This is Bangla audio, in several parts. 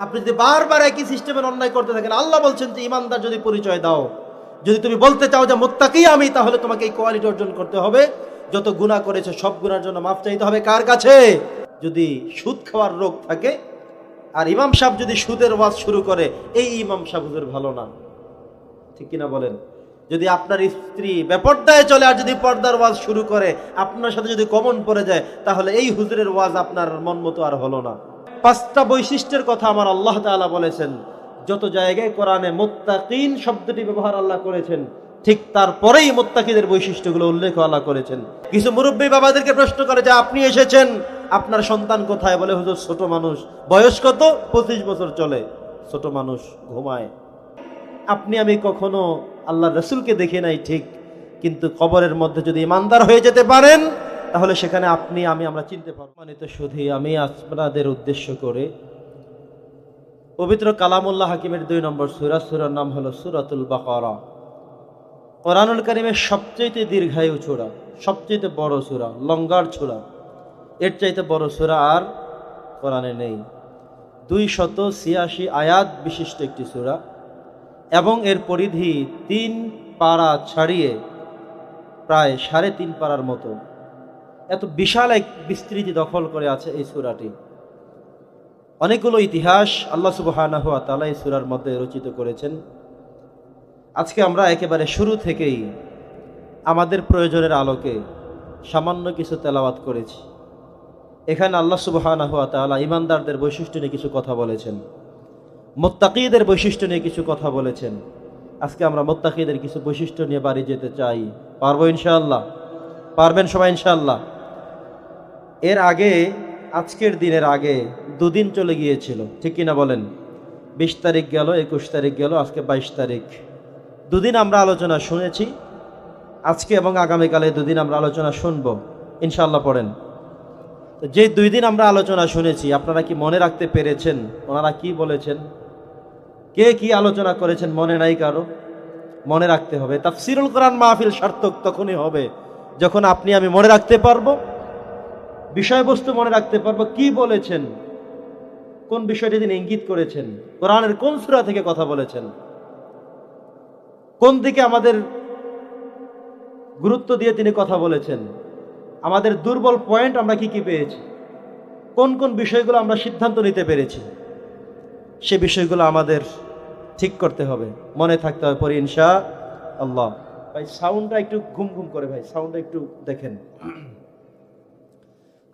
আপনি যদি বারবার একই সিস্টেমের অন্যায় করতে থাকেন, আল্লাহ বলছেন যে, ইমানদার যদি পরিচয় দাও, যদি তুমি বলতে চাও যে, মোত্তাকি আমি তাহলে তোমাকে এই কোয়ালিটি অর্জন করতে হবে। যত গুনাহ করেছে, সব গুনার জন্য মাফ চাইতে হবে। কার কাছে? যদি সুদ খাওয়ার রোগ থাকে, আর ইমাম সাহেব যদি সুদের ওয়াজ শুরু করে, এই ইমাম সাহেব হুজুর ভালো না। ঠিক কিনা বলেন? যদি আপনার স্ত্রী বেপর্দায় চলে, আর যদি পর্দার ওয়াজ শুরু করে, আপনার সাথে যদি কমন পড়ে যায়, তাহলে এই হুজুরের ওয়াজ আপনার মন মতো আর হলো না। পাঁচটা বৈশিষ্ট্যের কথা আমার আল্লাহ তাআলা বলেছেন। যত জায়গায় কোরআনে মোত্তাকিন শব্দটি ব্যবহার আল্লাহ করেছেন, ঠিক তারপরেই মোত্তাকিদের বৈশিষ্ট্যগুলো উল্লেখ আল্লাহ করেছেন। কিছু মুরব্বী বাবাদেরকে প্রশ্ন করে যে, আপনি এসেছেন, আপনার সন্তান কোথায়? বলে, হুজুর, ছোট মানুষ। বয়স কত? পঁচিশ বছর চলে। ছোট মানুষ ঘুমায়। আপনি, আমি কখনো আল্লাহ রসুলকে দেখি নাই, ঠিক। কিন্তু কবরের মধ্যে যদি ইমানদার হয়ে যেতে পারেন তাহলে সেখানে আপনি, আমি, আমরা চিনতে পারব। মানিত শুধু আমি আপনাদের উদ্দেশ্য করে পবিত্র কালামুল্লাহ হাকিমের দুই নম্বর সুরা, সুরার নাম হলো সুরাতুল বাকারা। কোরআনুল করিমের সবচেয়ে দীর্ঘায়ু ছোড়া সবচেয়ে বড় সুরা, লঙ্গার ছোড়া এর চাইতে বড় সুরা আর কোরআনে নেই। দুই শত ছিয়াশি আয়াত বিশিষ্ট একটি সুরা এবং এর পরিধি তিন পাড়া ছাড়িয়ে প্রায় সাড়ে তিন পাড়ার মতো। এত বিশাল এক বিস্তৃতি দখল করে আছে এই সুরাটি। অনেকগুলো ইতিহাস আল্লাহ তাআলা এই সুরার মধ্যে রচিত করেছেন। আজকে আমরা একেবারে শুরু থেকেই আমাদের প্রয়োজনের আলোকে সামান্য কিছু তেলাওয়াত করেছি। এখানে আল্লাহ তাআলা ইমানদারদের বৈশিষ্ট্য নিয়ে কিছু কথা বলেছেন। মোত্তাকিদের বৈশিষ্ট্য নিয়ে কিছু কথা বলেছেন। আজকে আমরা মোত্তাকিদের কিছু বৈশিষ্ট্য নিয়ে বাড়ি যেতে চাই। পারব ইনশাআল্লাহ? পারবেন সবাই ইনশাআল্লাহ? এর আগে, আজকের দিনের আগে দুদিন চলে গিয়েছিল, ঠিক কিনা বলেন? বিশ তারিখ গেল, একুশ তারিখ গেল, আজকে বাইশ তারিখ। দুদিন আমরা আলোচনা শুনেছি, আজকে এবং আগামীকালে দুদিন আমরা আলোচনা শুনব ইনশাল্লাহ পড়েন। যে দুই দিন আমরা আলোচনা শুনেছি, আপনারা কি মনে রাখতে পেরেছেন? ওনারা কি বলেছেন? কে কি আলোচনা করেছেন মনে নাই কারও? মনে রাখতে হবে। তাফসিরুল কোরআন মাহফিল সার্থক তখনই হবে, যখন আপনি আমি মনে রাখতে পারব বিষয়বস্তু মনে রাখতে পারব কি বলেছেন, কোন বিষয়টি তিনি ইঙ্গিত করেছেন, কোরআনের কোন সূরা থেকে কথা বলেছেন, কোন দিকে আমাদের গুরুত্ব দিয়ে তিনি কথা বলেছেন, আমাদের দুর্বল পয়েন্ট আমরা কি কি পেয়েছি, কোন কোন বিষয়গুলো আমরা সিদ্ধান্ত নিতে পেরেছি, সে বিষয়গুলো আমাদের ঠিক করতে হবে, মনে থাকতে হবে পরে ইনশা আল্লাহ। ভাই সাউন্ডটা একটু ঘুম ঘুম করে ভাই সাউন্ডটা একটু দেখেন।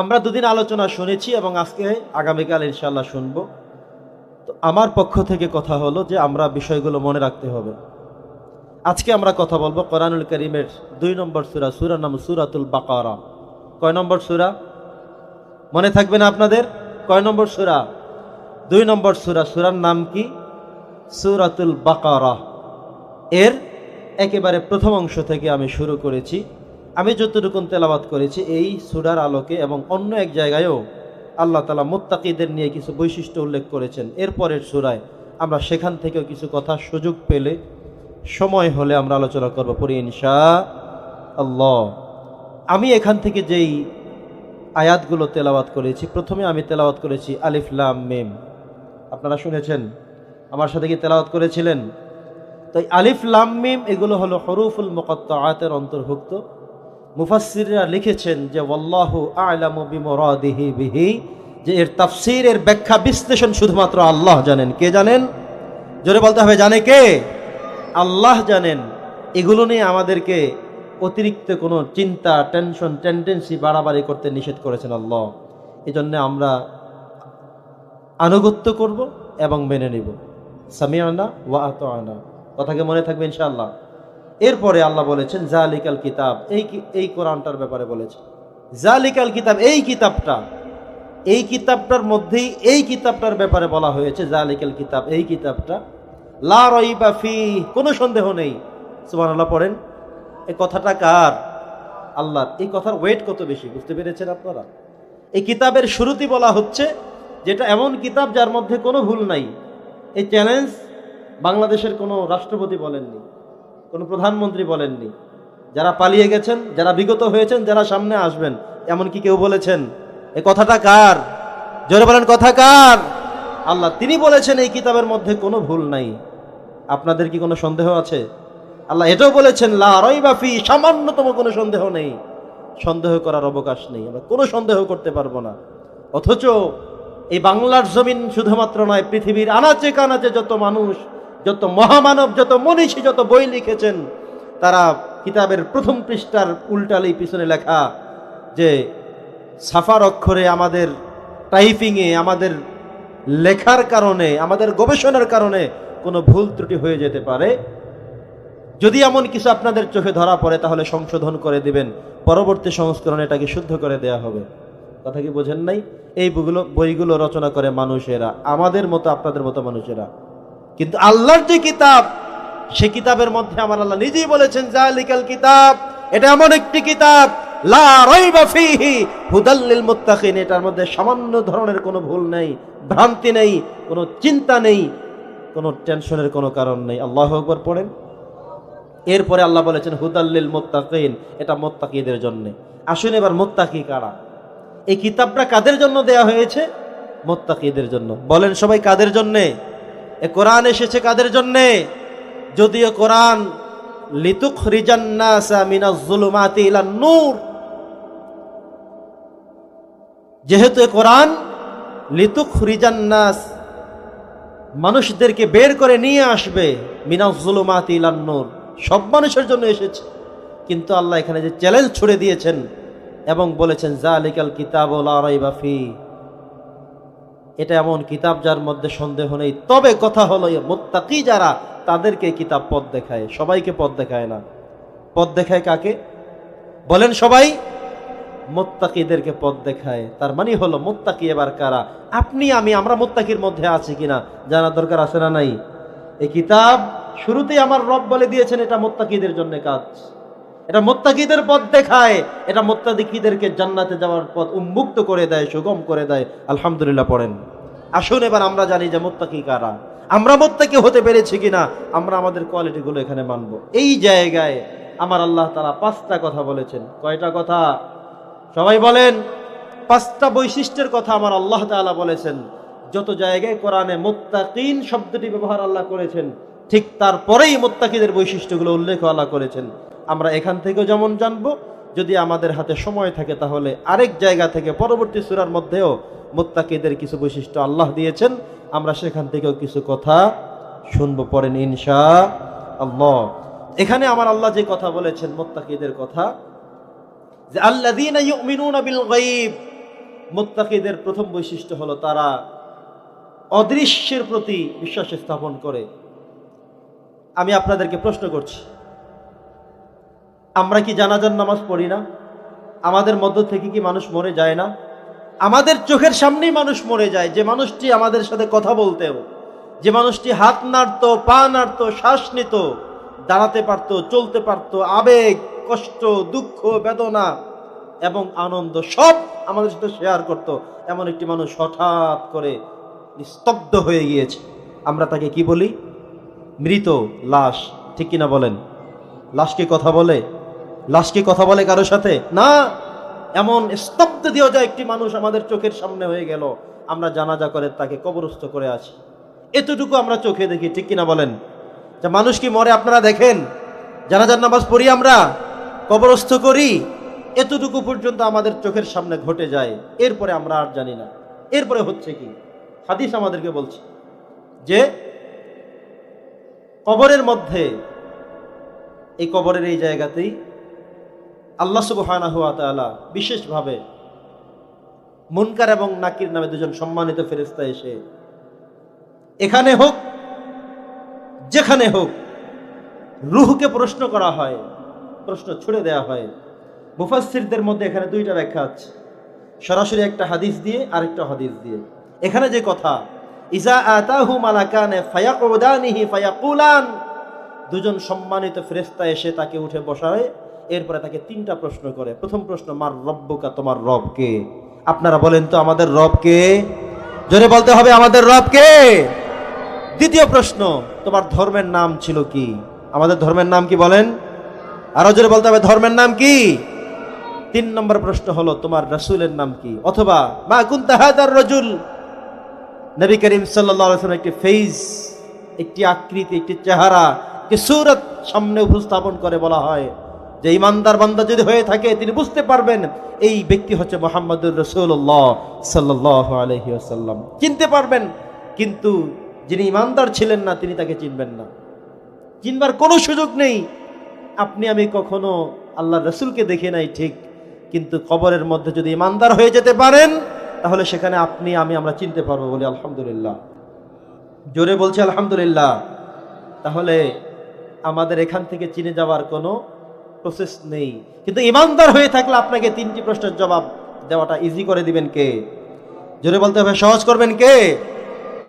আমরা দুদিন আলোচনা শুনেছি এবং আজকে, আগামীকাল ইনশাল্লাহ শুনব। তো আমার পক্ষ থেকে কথা হলো যে আমরা বিষয়গুলো মনে রাখতে হবে। আজকে আমরা কথা বলব কোরআনুল করিমের দুই নম্বর সুরা সুরা নাম সুরাতুল বাকারা। কয় নম্বর সুরা? মনে থাকবে না আপনাদের? কয় নম্বর সুরা? দুই নম্বর সুরা, সুরার নাম কি? সুরাতুল বাকারা। এর একেবারে প্রথম অংশ থেকে আমি শুরু করেছি। আমি যতটুকুন তেলাবাত করেছি এই সুরার আলোকে এবং অন্য এক জায়গায়ও আল্লাহ তালা মুত্তাকিদের নিয়ে কিছু বৈশিষ্ট্য উল্লেখ করেছেন। এরপরের সুরায় আমরা সেখান থেকেও কিছু কথা সুযোগ পেলে সময় হলে আমরা আলোচনা করব পরে ইনশা আল্লাহ। আমি এখান থেকে যেই আয়াতগুলো তেলাওয়াত করেছি, প্রথমে আমি তেলাওয়াত করেছি আলিফলাম মেম। আপনারা শুনেছেন? আমার সাথে কি তেলাওয়াত করেছিলেন? তো আলিফ লাম মিম এগুলো হলো হরুফুল মুকত্তাআতের অন্তর্ভুক্ত। মুফাসসিররা লিখেছেন যে, ওয়াল্লাহু আ'লামু বিমুরাদিহি বিহি। যে, এর তাফসীর এর ব্যাখ্যা বিশ্লেষণ শুধুমাত্র আল্লাহ জানেন। কে জানেন? জোরে বলতে হবে, জানে কে? আল্লাহ জানেন। এগুলো নিয়ে আমাদেরকে অতিরিক্ত কোনো চিন্তা, টেনশন, টেন্ডেন্সি বাড়াবাড়ি করতে নিষেধ করেছেন আল্লাহ। এই জন্য আমরা আনুগত্য করব এবং মেনে নিব। সামিয়ানা ওয়া আনা কথাকে মনে থাকবে ইনশাআল্লাহ। এরপরে আল্লাহ বলেছেন, জালিকাল কিতাব। এই এই কোরআনটার ব্যাপারে বলেছে জালিকাল কিতাব, এই কিতাবটা, এই কিতাবটার মধ্যেই এই কিতাবটার ব্যাপারে বলা হয়েছে, জালিকাল কিতাব, এই কিতাবটা, লা রইবা ফি কোনো সন্দেহ নেই। সুবহানাল্লাহ, পড়েন। এই কথাটা কার? আল্লাহর। এই কথার ওয়েট কত বেশি, বুঝতে পেরেছেন আপনারা? এই কিতাবের শুরুতেই বলা হচ্ছে, যেটা এমন কিতাব যার মধ্যে কোনো ভুল নাই। এই চ্যালেঞ্জ বাংলাদেশের কোনো রাষ্ট্রপতি বলেননি। কোনো প্রধানমন্ত্রী বলেননি। যারা পালিয়ে গেছেন, যারা বিগত হয়েছেন, যারা সামনে আসবেন এমন কি কেউ বলেছেন এই কথাটা কার? জোরে বলেন, কথা কার? আল্লাহ, তিনি বলেছেন এই কিতাবের মধ্যে কোনো ভুল নাই। আপনাদের কি কোনো সন্দেহ আছে? আল্লাহ এটাও বলেছেন, লা রইবাফি সামান্যতম কোনো সন্দেহ নেই। সন্দেহ করার অবকাশ নেই। আমরা কোনো সন্দেহ করতে পারব না। অথচ এই বাংলার জমিন শুধুমাত্র নয়, পৃথিবীর আনাচে কানাচে যত মানুষ যত মহামানব, যত মনীষী, যত বই লিখেছেন, তারা কিতাবের প্রথম পৃষ্ঠার উল্টালেই পিছনে লেখা যে, সাফার অক্ষরে আমাদের টাইপিংয়ে, আমাদের লেখার কারণে, আমাদের গবেষণার কারণে কোনো ভুল ত্রুটি হয়ে যেতে পারে। যদি এমন কিছু আপনাদের চোখে ধরা পড়ে, তাহলে সংশোধন করে দিবেন। পরবর্তী সংস্করণে এটাকে শুদ্ধ করে দেয়া হবে। কথা কি বোঝেন নাই? এই বইগুলো বইগুলো রচনা করে মানুষেরা, আমাদের মতো, আপনাদের মতো মানুষেরা। কিন্তু আল্লাহর যে কিতাব, সে কিতাবের মধ্যে আমার আল্লাহ নিজেই বলেছেন, জালিকাল কিতাব এটা এমন একটি কিতাব এটার মধ্যে সামান্য ধরনের কোনো ভুল নেই, ভ্রান্তি নেই, কোনো চিন্তা নেই, কোনো টেনশনের কোনো কারণ নেই। আল্লাহ আকবার পড়েন। এরপরে আল্লাহ বলেছেন হুদাল্লিল মোত্তাকিন এটা মোত্তাকিদের জন্য। আসুন এবার মোত্তাকি কারা? এই কিতাবটা কাদের জন্য দেয়া হয়েছে? মোত্তাকিদের জন্য। বলেন সবাই কাদের জন্যে? এ কোরআন এসেছে কাদের জন্যে? যদিও কোরআন লিতুক নূর। যেহেতু কোরআন লিতুক রিজান্নাস মানুষদেরকে বের করে নিয়ে আসবে মিনাজ জুলুমাতি ইলান নূর। সব মানুষের জন্য এসেছে। কিন্তু আল্লাহ এখানে যে চ্যালেঞ্জ ছুড়ে দিয়েছেন এবং বলেছেন, জালিকাল কিতাব এটা এমন কিতাব যার মধ্যে সন্দেহ নেই। তবে কথা হলো মোত্তাকি যারা, তাদেরকে কিতাব পথ দেখায়। সবাইকে পথ দেখায় না। পথ দেখায় কাকে? বলেন সবাই, মোত্তাকিদেরকে পথ দেখায়। তার মানে হলো, মোত্তাকি এবার কারা? আপনি, আমি, আমরা মোত্তাকির মধ্যে আছি কিনা? জানা দরকার আছে না নাই? এই কিতাব শুরুতেই আমার রব বলে দিয়েছেন, এটা মোত্তাকিদের জন্য কাজ। এটা মোত্তাকিদের পথ দেখায়, এটা মোত্তাকিদেরকে জান্নাতে যাওয়ার পথ উন্মুক্ত করে দেয়, সুগম করে দেয়। আলহামদুলিল্লাহ পড়েন। আসুন এবার আমরা জানি যে মোত্তাকি কারা। আমরা মোত্তাকি হতে পেরেছি কিনা, আমরা আমাদের কোয়ালিটিগুলো এখানে মানব। এই জায়গায় আমার আল্লাহ তারা পাঁচটা কথা বলেছেন। কয়টা কথা? সবাই বলেন, পাঁচটা বৈশিষ্ট্যের কথা আমার আল্লাহ তাআলা বলেছেন। যত জায়গায় কোরআনে মোত্তাকিন শব্দটি ব্যবহার আল্লাহ করেছেন, ঠিক তারপরেই মোত্তাকিদের বৈশিষ্ট্যগুলো উল্লেখ আল্লাহ করেছেন। আমরা এখান থেকেও যেমন জানব, যদি আমাদের হাতে সময় থাকে তাহলে আরেক জায়গা থেকে পরবর্তী সুরার মধ্যেও মোত্তাকিদের কিছু বৈশিষ্ট্য আল্লাহ দিয়েছেন। আমরা সেখান থেকেও কিছু কথা শুনব পরেন ইনশা আল্লাহ এখানে আমার আল্লাহ যে কথা বলেছেন, মোত্তাকিদের কথা, যে গায়ব, মুত্তাকিদের প্রথম বৈশিষ্ট্য হলো তারা অদৃশ্যের প্রতি বিশ্বাস স্থাপন করে। আমি আপনাদেরকে প্রশ্ন করছি আমরা কি জানাজার নামাজ পড়ি না? আমাদের মধ্য থেকে কি মানুষ মরে যায় না? আমাদের চোখের সামনেই মানুষ মরে যায়। যে মানুষটি আমাদের সাথে কথা বলতেও, যে মানুষটি হাত নাড়তো, পা নাড়তো, শ্বাস নিত, দাঁড়াতে পারতো, চলতে পারতো, আবেগ, কষ্ট, দুঃখ, বেদনা এবং আনন্দ সব আমাদের সাথে শেয়ার করত। এমন একটি মানুষ হঠাৎ করে নিস্তব্ধ হয়ে গিয়েছে। আমরা তাকে কি বলি? মৃত লাশ। ঠিক কিনা বলেন? লাশকে কথা বলে? লাশ কি কথা বলে কারোর সাথে? না। এমন স্তব্ধ দিয়ে যায় একটি মানুষ আমাদের চোখের সামনে হয়ে গেল। আমরা জানাজা করে তাকে কবরস্থ করে আসি। এতটুকু আমরা চোখে দেখি, ঠিক কিনা বলেন? যে মানুষ কি মরে আপনারা দেখেন? জানাজার নামাজ পড়ি আমরা? কবরস্থ করি? এতটুকু পর্যন্ত আমাদের চোখের সামনে ঘটে যায়। এরপরে আমরা আর জানি না। এরপরে হচ্ছে কি? হাদিস আমাদেরকে বলছে যে, কবরের মধ্যে, এই কবরের এই জায়গাতেই আল্লাহ তাআলা বিশেষভাবে মুনকার এবং নাকির নামে দুজন সম্মানিত ফেরেশতা এসে এখানে হোক, যেখানে হোক, রুহকে প্রশ্ন করা হয়, প্রশ্ন ছুড়ে দেয়া হয়। মুফাসসিরদের মধ্যে এখানে দুইটা ব্যাখ্যা আছে। সরাসরি একটা হাদিস দিয়ে, আরেকটা হাদিস দিয়ে। এখানে যে কথা, ইজা আতাহু মালাকানে ফায়াকুদানিহি ফায়াকুলান দুজন সম্মানিত ফেরেশতা এসে তাকে উঠে বসায় এরপরে তাকে তিনটা প্রশ্ন করে। প্রথম প্রশ্ন, মার রব্বুকা, তোমার রব কে আপনারা বলেন তো, আমাদের রব কে জোরে বলতে হবে, আমাদের রব কে দ্বিতীয় প্রশ্ন, তোমার ধর্মের নাম ছিল কি? আমাদের ধর্মের নাম কি বলেন? আরও জোরে বলতে হবে, ধর্মের নাম কি? তিন নম্বর প্রশ্ন হলো, তোমার রসুলের নাম কি? অথবা, মা কুন্তা হাদার রজুল? নবী করিম সাল্লাম একটি ফেজ একটি আকৃতি, একটি চেহারা, একটি সুরত সামনে উপস্থাপন করে বলা হয়। যে ইমানদার বান্দা যদি হয়ে থাকে, তিনি বুঝতে পারবেন এই ব্যক্তি হচ্ছে মোহাম্মদুর রসুল্লাহ সাল্লাহ আলহি আসাল্লাম চিনতে পারবেন, কিন্তু যিনি ইমানদার ছিলেন না, তিনি তাকে চিনবেন না। চিনবার কোনো সুযোগ নেই। আপনি, আমি কখনো আল্লাহ রসুলকে দেখে নাই, ঠিক, কিন্তু কবরের মধ্যে যদি ইমানদার হয়ে যেতে পারেন, তাহলে সেখানে আপনি, আমি, আমরা চিনতে পারব বলি আলহামদুলিল্লাহ। জোরে বলছি আলহামদুলিল্লাহ। তাহলে আমাদের এখান থেকে চিনে যাওয়ার কোনো প্রসেস নেই। কিন্তু ইমানদার হয়ে থাকলে আপনাকে তিনটি প্রশ্নের জবাব দেওয়াটা ইজি করে দিবেন কে? জোরে বলতে হবে, সহজ করবেন কে?